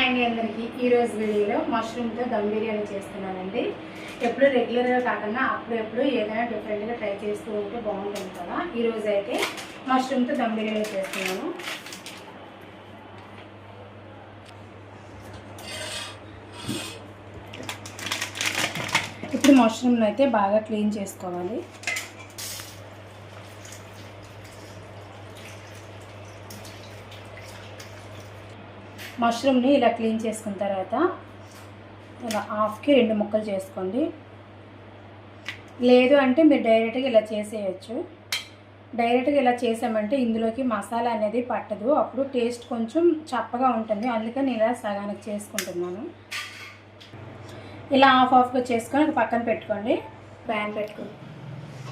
And అందరికీ. ఈరోజు వీడియోలో మష్రూమ్తో దమ్ బిర్యానీ చేస్తున్నానండి. ఎప్పుడు రెగ్యులర్గా కాకుండా అప్పుడెప్పుడు ఏదైనా డిఫరెంట్గా ట్రై చేస్తూ ఉంటే బాగుంటుంది కదా. ఈరోజు అయితే మష్రూమ్తో దమ్ బిర్యానీ చేస్తున్నాను. ఇప్పుడు మష్రూమ్ని అయితే బాగా క్లీన్ చేసుకోవాలి. మష్రూమ్ని ఇలా క్లీన్ చేసుకున్న తర్వాత ఇలా హాఫ్కి రెండు ముక్కలు చేసుకోండి. లేదు అంటే మీరు డైరెక్ట్గా ఇలా చేసేయచ్చు. డైరెక్ట్గా ఇలా చేసామంటే ఇందులోకి మసాలా అనేది పట్టదు. అప్పుడు టేస్ట్ కొంచెం చప్పగా ఉంటుంది. అందుకని ఇలా సగానికి చేసుకుంటున్నాను. ఇలా హాఫ్ హాఫ్గా చేసుకొని పక్కన పెట్టుకోండి. ప్యాన్ పెట్టుకోండి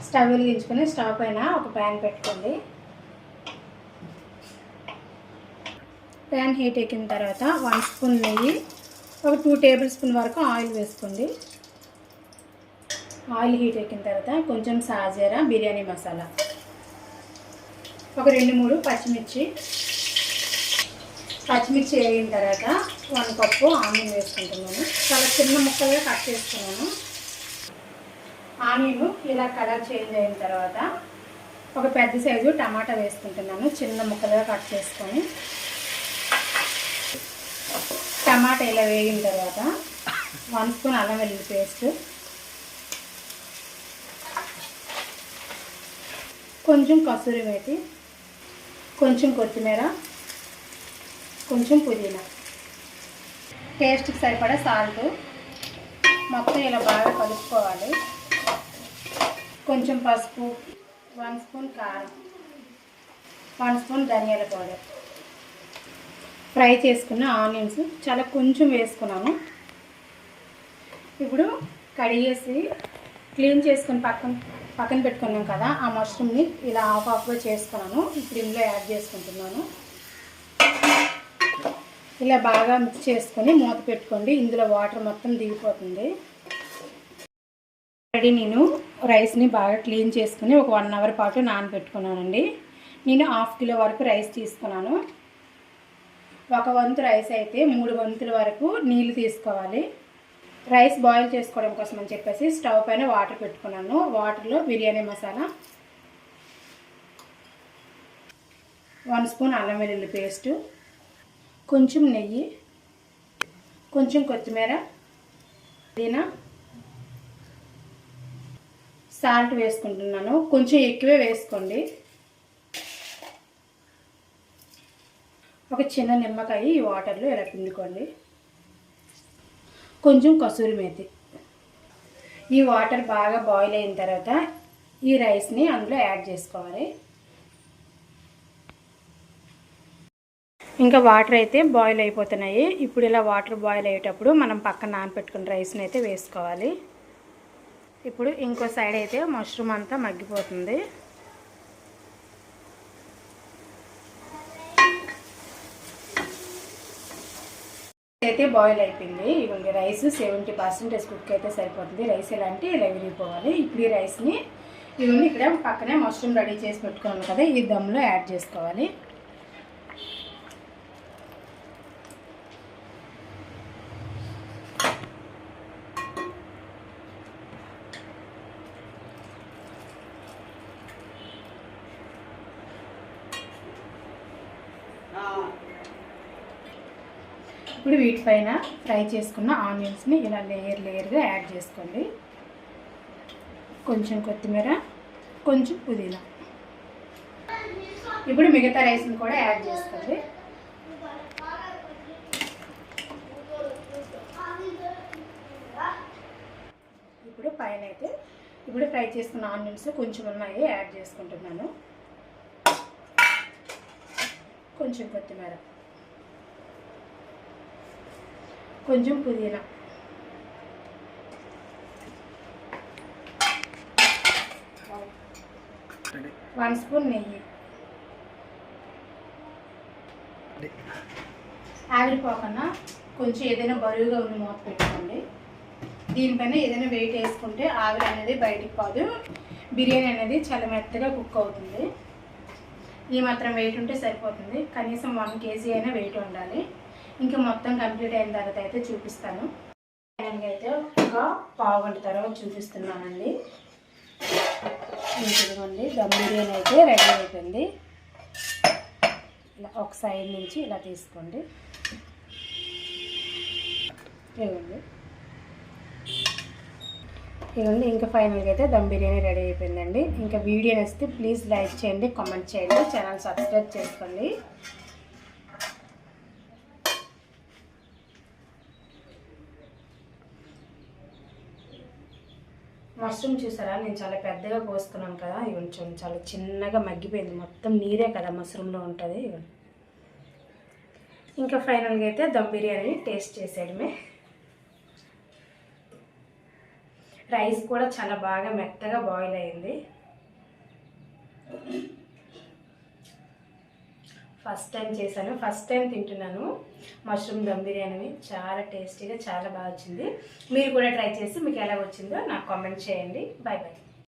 స్టవ్ వెలిగించుకొని స్టవ్ పైన ఒక ప్యాన్ పెట్టుకోండి. ప్యాన్ హీట్ ఎక్కిన తర్వాత వన్ స్పూన్ నెయ్యి ఒక టూ టేబుల్ స్పూన్ వరకు ఆయిల్ వేసుకోండి. ఆయిల్ హీట్ ఎక్కిన తర్వాత కొంచెం సాజీరా బిర్యానీ మసాలా. ఒక రెండు మూడు పచ్చిమిర్చి. పచ్చిమిర్చి వేగిన తర్వాత వన్ కప్పు ఆనియన్ వేసుకుంటున్నాను. చాలా చిన్న ముక్కలుగా కట్ చేసుకున్నాను. ఆనియన్ ఇలా కలర్ చేంజ్ అయిన తర్వాత ఒక పెద్ద సైజు టమాటా వేసుకుంటున్నాను. చిన్న ముక్కలుగా కట్ చేసుకొని. టమాటా ఇలా వేగిన తర్వాత వన్ స్పూన్ అల్లం వెల్లుల్లి పేస్ట్. కొంచెం కసూరి మేతి కొంచెం కొత్తిమీర కొంచెం పుదీనా. టేస్ట్కి సరిపడా సాల్ట్ మొత్తం ఇలా బాగా కలుపుకోవాలి. కొంచెం పసుపు వన్ స్పూన్ కారం వన్ స్పూన్ ధనియాల పౌడర్. ఫ్రై చేసుకున్న ఆనియన్స్ చాలా కొంచెం వేసుకున్నాను. ఇప్పుడు కడిగేసి క్లీన్ చేసుకుని పక్కన పక్కన పెట్టుకున్నాం కదా ఆ మష్రూమ్ని ఇలా హాఫ్ ఆఫ్గా చేసుకున్నాను. ఇప్పుడు ఇందులో యాడ్ చేసుకుంటున్నాను. ఇలా బాగా మిక్స్ చేసుకొని మూత పెట్టుకోండి. ఇందులో వాటర్ మొత్తం దిగిపోతుంది. ఆల్రెడీ నేను రైస్ని బాగా క్లీన్ చేసుకుని ఒక వన్ అవర్ పాటు నానబెట్టుకున్నానండి. నేను హాఫ్ కిలో వరకు రైస్ తీసుకున్నాను. ఒక వంతు రైస్ అయితే మూడు వంతుల వరకు నీళ్ళు తీసుకోవాలి. రైస్ బాయిల్ చేసుకోవడం కోసం అని చెప్పేసి స్టవ్ పైన వాటర్ పెట్టుకున్నాను. వాటర్లో బిర్యానీ మసాలా వన్ స్పూన్ అల్లం వెల్లుల్లి పేస్టు కొంచెం నెయ్యి కొంచెం కొత్తిమీర పుదీనా సాల్ట్ వేసుకుంటున్నాను. కొంచెం ఎక్కువే వేసుకోండి. ఒక చిన్న నిమ్మకాయ ఈ వాటర్లో ఇలా పిండుకోండి? కొంచెం కసూరి మేతి. ఈ వాటర్ బాగా బాయిల్ అయిన తర్వాత ఈ రైస్ని అందులో యాడ్ చేసుకోవాలి. ఇంకా వాటర్ అయితే బాయిల్ అయిపోతున్నాయి. ఇప్పుడు ఇలా వాటర్ బాయిల్ అయ్యేటప్పుడు మనం పక్కన నానపెట్టుకున్న రైస్ని అయితే వేసుకోవాలి. ఇప్పుడు ఇంకో సైడ్ అయితే మష్రూమ్ అంతా మగ్గిపోతుంది. అయితే బాయిల్ అయిపోయింది. ఇవ్వండి రైస్ సెవెంటీ పర్సెంటేజ్ కుక్ అయితే సరిపోతుంది. రైస్ ఎలాంటి అంటే ఇలా విరిగిపోవాలి ఇప్పుడు ఈ రైస్ని ఇవన్నీ ఇక్కడ పక్కనే మష్రూమ్ రెడీ చేసి పెట్టుకున్నాను కదా ఈ దమ్లో యాడ్ చేసుకోవాలి. ఇప్పుడు వీటిపైన ఫ్రై చేసుకున్న ఆనియన్స్ని ఇలా లేయర్ లేయర్గా యాడ్ చేసుకోండి. కొంచెం కొత్తిమీర కొంచెం పుదీనా. ఇప్పుడు మిగతా రైస్ని కూడా యాడ్ చేసుకోండి. ఇప్పుడు పైన అయితే ఇప్పుడు ఫ్రై చేసుకున్న ఆనియన్స్ కొంచెం ఉన్నాయి యాడ్ చేసుకుంటున్నాను. కొంచెం కొత్తిమీర. కొంచెం పుదీనా. వన్ స్పూన్ నెయ్యి. ఆవిరిపోకుండా కొంచెం ఏదైనా బరువుగా ఉంది మూత పెట్టుకోండి. దీనిపైన ఏదైనా వెయిట్ వేసుకుంటే ఆవిరి అనేది బయటికి పోదు. బిర్యానీ అనేది చాలా మెత్తగా కుక్ అవుతుంది. ఈ మాత్రం వెయిట్ ఉంటే సరిపోతుంది. కనీసం వన్ కేజీ అయినా వెయిట్ ఉండాలి. ఇంకా మొత్తం కంప్లీట్ అయిన తర్వాత అయితే చూపిస్తాను. ఫైనల్గా అయితే ఒక పావు గంట తర్వాత చూపిస్తున్నానండి. ఇదిగోండి దమ్ బిర్యానీ అయితే రెడీ అయిపోయింది. ఇలా ఒక సైడ్ నుంచి ఇలా తీసుకోండి. ఇవ్వండి ఇవ్వండి ఇంకా ఫైనల్గా అయితే దమ్ బిర్యానీ రెడీ అయిపోయిందండి. ఇంకా వీడియో నచ్చితే ప్లీజ్ లైక్ చేయండి కామెంట్ చేయండి ఛానల్ సబ్స్క్రైబ్ చేసుకోండి. మష్రూమ్ చూసారా? నేను చాలా పెద్దగా కోసుకున్నాను కదా ఇవి చాలా చిన్నగా మగ్గిపోయింది. మొత్తం నీరే కదా మష్రూమ్లో ఉంటుంది ఇవ్వండి ఇంకా ఫైనల్గా అయితే దమ్ బిర్యానీ టేస్ట్ చేసేయడమే. రైస్ కూడా చాలా బాగా మెత్తగా బాయిల్ అయింది. ఫస్ట్ టైం చేశాను. ఫస్ట్ టైం తింటున్నాను. మష్రూమ్ దమ్ బిర్యానీ చాలా టేస్టీగా చాలా బాగా వచ్చింది. మీరు కూడా ట్రై చేసి మీకు ఎలా వచ్చిందో నాకు కామెంట్ చేయండి. Bye bye